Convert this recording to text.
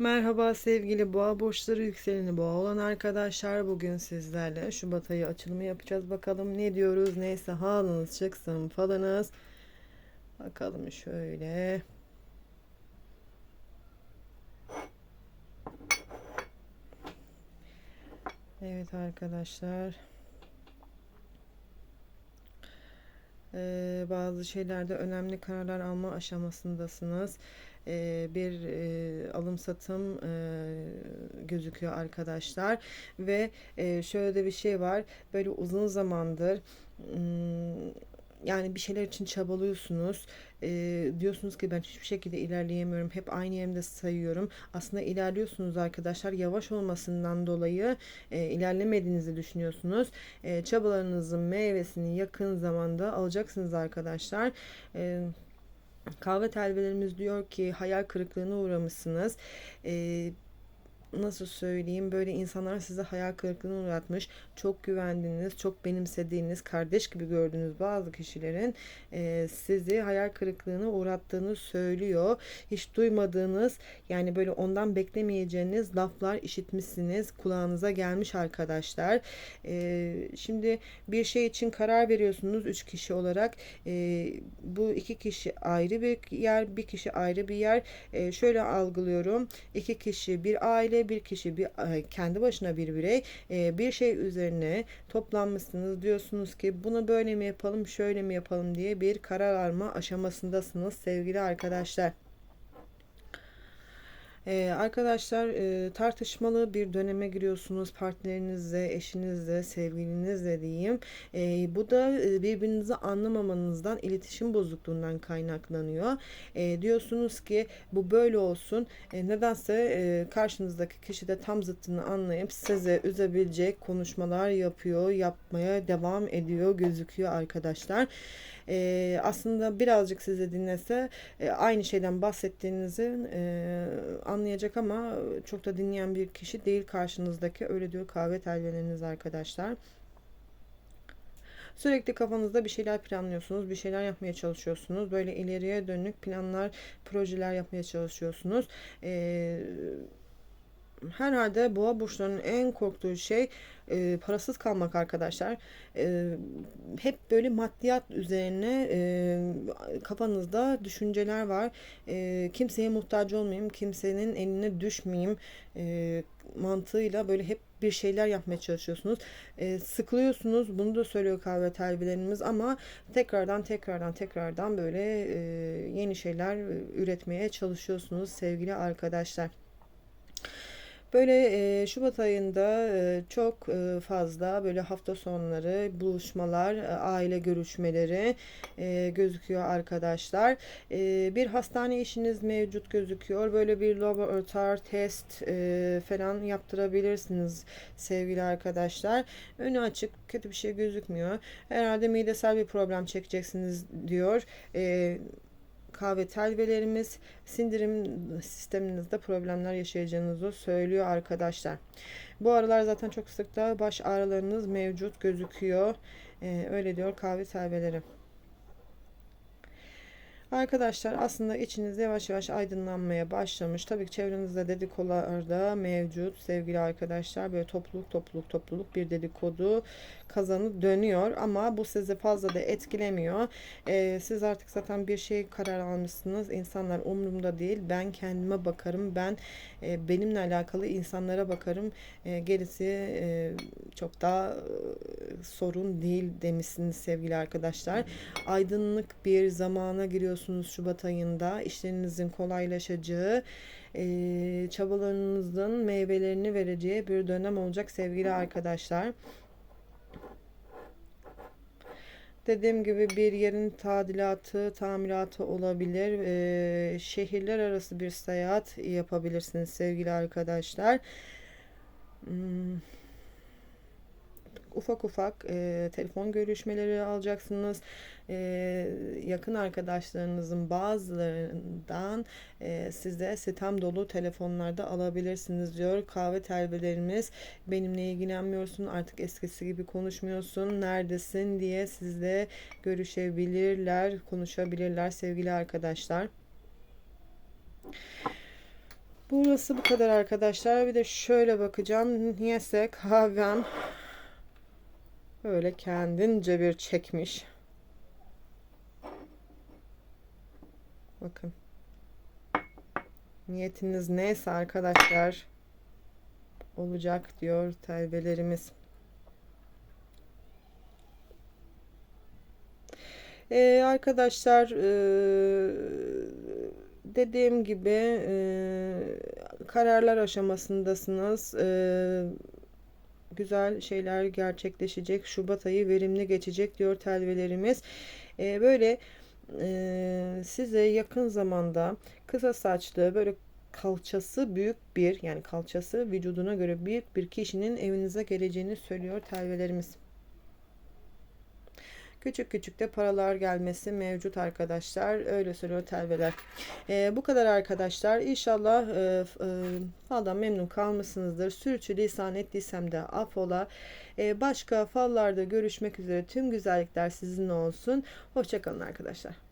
Merhaba sevgili boğa burçları yükseleni boğa olan arkadaşlar. Bugün sizlerle Şubat ayı açılımı yapacağız. Bakalım ne diyoruz? Neyse halınız çıksın falanız. Bakalım şöyle. Evet arkadaşlar. Ee, bazı şeylerde önemli kararlar alma aşamasındasınız. Ee, bir e, alım satım e, gözüküyor arkadaşlar ve e, şöyle de bir şey var. Böyle uzun zamandır ım, yani bir şeyler için çabalıyorsunuz. Ee, diyorsunuz ki ben hiçbir şekilde ilerleyemiyorum. Hep aynı yerimde sayıyorum. Aslında ilerliyorsunuz arkadaşlar. Yavaş olmasından dolayı e, ilerlemediğinizi düşünüyorsunuz. E, çabalarınızın meyvesini yakın zamanda alacaksınız arkadaşlar. E, kahve telvelerimiz diyor ki hayal kırıklığına uğramışsınız. E, nasıl söyleyeyim böyle insanlar size hayal kırıklığına uğratmış çok güvendiğiniz çok benimsediğiniz kardeş gibi gördüğünüz bazı kişilerin e, sizi hayal kırıklığına uğrattığını söylüyor. Hiç duymadığınız yani böyle ondan beklemeyeceğiniz laflar işitmişsiniz kulağınıza gelmiş arkadaşlar. E, şimdi bir şey için karar veriyorsunuz üç kişi olarak. E, bu iki kişi ayrı bir yer bir kişi ayrı bir yer. E, şöyle algılıyorum. İki kişi bir aile bir kişi bir kendi başına bir birey e, bir şey üzerine toplanmışsınız diyorsunuz ki bunu böyle mi yapalım şöyle mi yapalım diye bir karar alma aşamasındasınız sevgili arkadaşlar. Ee, arkadaşlar e, tartışmalı bir döneme giriyorsunuz partnerinizle, eşinizle, sevgilinizle diyeyim. E, bu da e, birbirinizi anlamamanızdan, iletişim bozukluğundan kaynaklanıyor. E, diyorsunuz ki bu böyle olsun. E, nedense e, karşınızdaki kişi de tam zıttını anlayıp size üzebilecek konuşmalar yapıyor, yapmaya devam ediyor gözüküyor arkadaşlar e, aslında birazcık sizi dinlese e, aynı şeyden bahsettiğinizi e, anlayacak ama çok da dinleyen bir kişi değil karşınızdaki öyle diyor kahve telveleriniz arkadaşlar. Sürekli kafanızda bir şeyler planlıyorsunuz, bir şeyler yapmaya çalışıyorsunuz. Böyle ileriye dönük planlar, projeler yapmaya çalışıyorsunuz. Ee, herhalde boğa burçlarının en korktuğu şey e, parasız kalmak arkadaşlar. E, hep böyle maddiyat üzerine e, kafanızda düşünceler var. E, kimseye muhtaç olmayayım, kimsenin eline düşmeyeyim e, mantığıyla böyle hep bir şeyler yapmaya çalışıyorsunuz. E, sıkılıyorsunuz. Bunu da söylüyor kahve telvilerimiz ama tekrardan tekrardan tekrardan böyle e, yeni şeyler üretmeye çalışıyorsunuz sevgili arkadaşlar. Böyle e, Şubat ayında e, çok e, fazla böyle hafta sonları buluşmalar, e, aile görüşmeleri e, gözüküyor arkadaşlar. E, bir hastane işiniz mevcut gözüküyor. Böyle bir laboratuvar test e, falan yaptırabilirsiniz sevgili arkadaşlar. Önü açık, kötü bir şey gözükmüyor. Herhalde midesel bir problem çekeceksiniz diyor. E, kahve telvelerimiz sindirim sisteminizde problemler yaşayacağınızı söylüyor arkadaşlar. Bu aralar zaten çok sık da baş ağrılarınız mevcut gözüküyor. Ee, öyle diyor kahve telveleri. Arkadaşlar aslında içiniz yavaş yavaş aydınlanmaya başlamış. Tabii ki çevrenizde dedikodular da mevcut sevgili arkadaşlar. Böyle topluluk topluluk topluluk bir dedikodu kazanı dönüyor. Ama bu sizi fazla da etkilemiyor. Ee, siz artık zaten bir şey karar almışsınız. İnsanlar umurumda değil. Ben kendime bakarım. Ben e, benimle alakalı insanlara bakarım. E, gerisi e, çok daha e, sorun değil demişsiniz sevgili arkadaşlar. Aydınlık bir zamana giriyorsunuz Şubat ayında. İşlerinizin kolaylaşacağı, e, çabalarınızın meyvelerini vereceği bir dönem olacak sevgili arkadaşlar. Dediğim gibi bir yerin tadilatı, tamiratı olabilir. Ee, şehirler arası bir seyahat yapabilirsiniz sevgili arkadaşlar. Hmm ufak ufak e, telefon görüşmeleri alacaksınız. E, yakın arkadaşlarınızın bazılarından e, size sitem dolu telefonlarda alabilirsiniz diyor. Kahve telvelerimiz benimle ilgilenmiyorsun artık eskisi gibi konuşmuyorsun neredesin diye sizle görüşebilirler konuşabilirler sevgili arkadaşlar. Burası bu kadar arkadaşlar. Bir de şöyle bakacağım. Niyeyse kahvem böyle kendince bir çekmiş. Bakın. Niyetiniz neyse arkadaşlar olacak diyor telvelerimiz. Ee, arkadaşlar ee, dediğim gibi ee, kararlar aşamasındasınız. Ee, güzel şeyler gerçekleşecek. Şubat ayı verimli geçecek diyor telvelerimiz. Ee, böyle ee, size yakın zamanda kısa saçlı böyle kalçası büyük bir yani kalçası vücuduna göre büyük bir kişinin evinize geleceğini söylüyor telvelerimiz. Küçük küçük de paralar gelmesi mevcut arkadaşlar. Öyle söylüyor telveler. Ee, bu kadar arkadaşlar. İnşallah e, e, faldan memnun kalmışsınızdır. Sürçülisan ettiysem de affola. Ee, başka fallarda görüşmek üzere. Tüm güzellikler sizinle olsun. Hoşçakalın arkadaşlar.